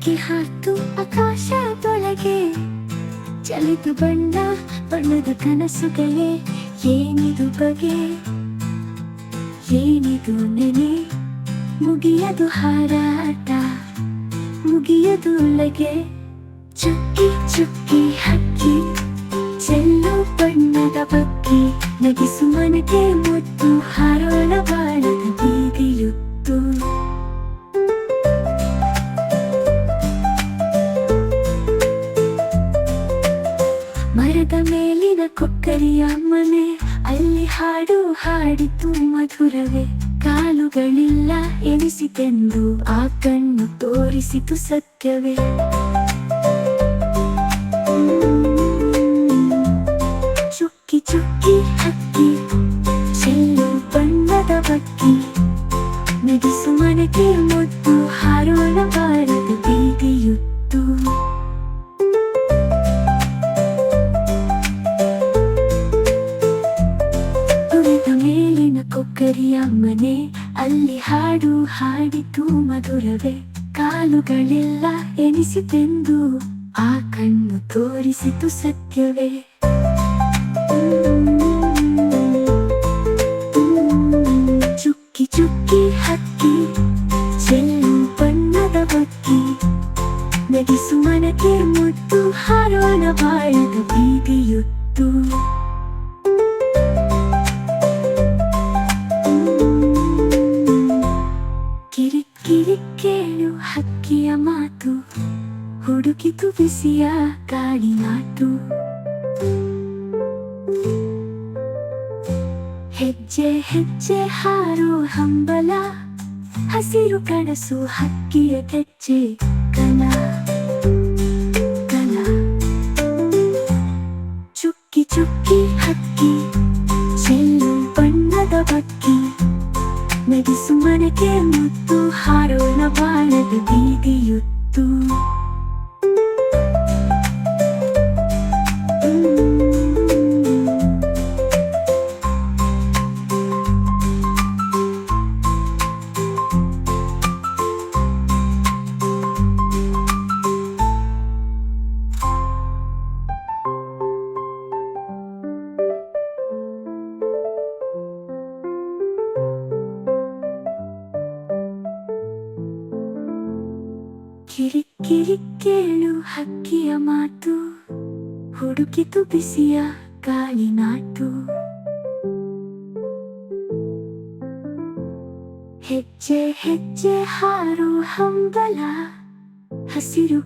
ಹಕ್ಕಿ ಹಾತು ಆಕಾಶದೊಳಗೆ ಚಲಿತು ಬಣ್ಣ ಬಣ್ಣದ ಕನಸುಗಳೇ, ಏನಿದು ಬಗೆ? ಏನಿದು ನೆನೆ? ಮುಗಿಯದು ಹಾರಾಟ, ಮುಗಿಯದು ಲಗೆ ಚುಕ್ಕಿ ಚುಕ್ಕಿ ಹಕ್ಕಿ, ಚೆಲ್ಲು ಬಣ್ಣದ ಬಗ್ಗೆ, ನಗಿಸು ಮನಗೆ ಮುತ್ತು. ಮರದ ಮೇಲಿನ ಕೊಕ್ಕರಿಯ ಮನೆ. ಅಲ್ಲಿ ಹಾಡು ಹಾಡಿತು ಮಧುರವೇ. ಕಾಲುಗಳಿಲ್ಲ ಎನಿಸಿತೆಂದು ಆ ಕಣ್ಣು ತೋರಿಸಿತು ಸತ್ಯವೇ. ಚುಕ್ಕಿ ಚುಕ್ಕಿ ಹಕ್ಕಿ, ಚೆಲ್ಲು ಬಣ್ಣದ ಬಕ್ಕಿ. ನಗಿಸು ಮನಕ್ಕೆ ಮುದ್ದು ಹಾರೋಣ ಬಾರದು ಬೀದಿಯುತ್ತು ಕೊಕ್ಕರಿಯ ಮನೆ, ಅಲ್ಲಿ ಹಾಡು ಹಾಡಿತು ಮಧುರವೇ. ಕಾಲುಗಳೆಲ್ಲ ಎನಿಸಿತೆಂದು ಆ ಕಣ್ಣು ತೋರಿಸಿತು ಸತ್ಯವೇ. ಚುಕ್ಕಿ ಚುಕ್ಕಿ ಹಕ್ಕಿ, ಚೆಲ್ಲು ಬಣ್ಣದ ಬಕ್ಕಿ. ನಗಿಸು ಮನಕ್ಕೆ ಮುಟ್ಟು ಹಾರೋಣ ಬಾಳದ ಹಕ್ಕಿಯ ಮಾತು ಹುಡುಕಿತು ಬಿಸಿಯ ಮಾತು ಹೆಜ್ಜೆ ಹೆಜ್ಜೆ ಹಾರೋ ಹಂಬಲ ಹಸಿರು ಕಣಸು ಹಕ್ಕಿಯ ಹೆಜ್ಜೆ ಕನ ನಗಿಸು ಮನಕ್ಕೆ ಮುತ್ತು ಹಾರೋಣ ಬಾಳದ ಬೀದಿಯುತ್ತು. ಕಿರಿ ಕಿರಿ ಕೇಳು ಹಕ್ಕಿಯ ಮಾತು ಹುಡುಕಿತು ಬಿಸಿಯ ಕಾಲಿನಾಟು ನಾಟು. ಹೆಜ್ಜೆ ಹೆಜ್ಜೆ ಹಾರು ಹಂಬಲ ಹಸಿರು